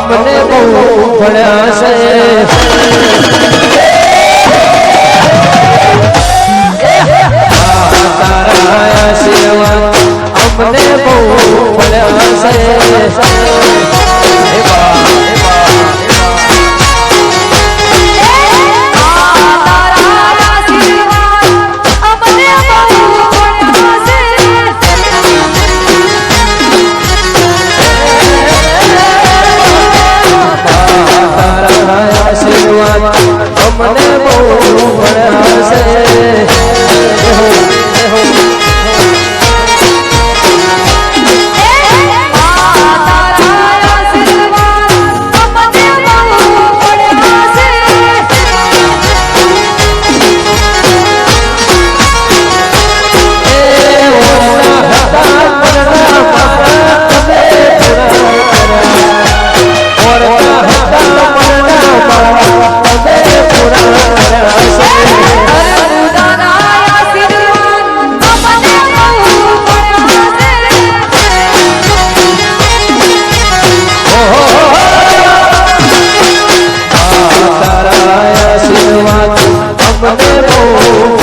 અમને બહુ ભણ્યા છે. અમને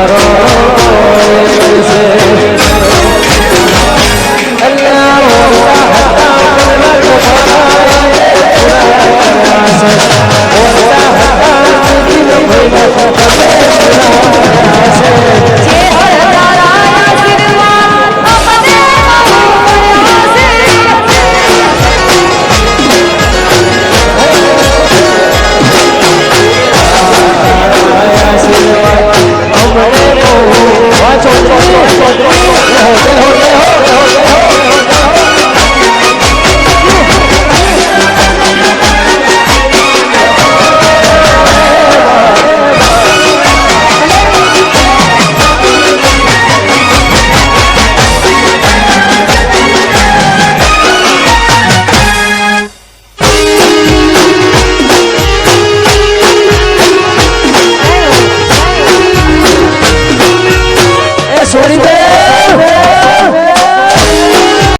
Claro.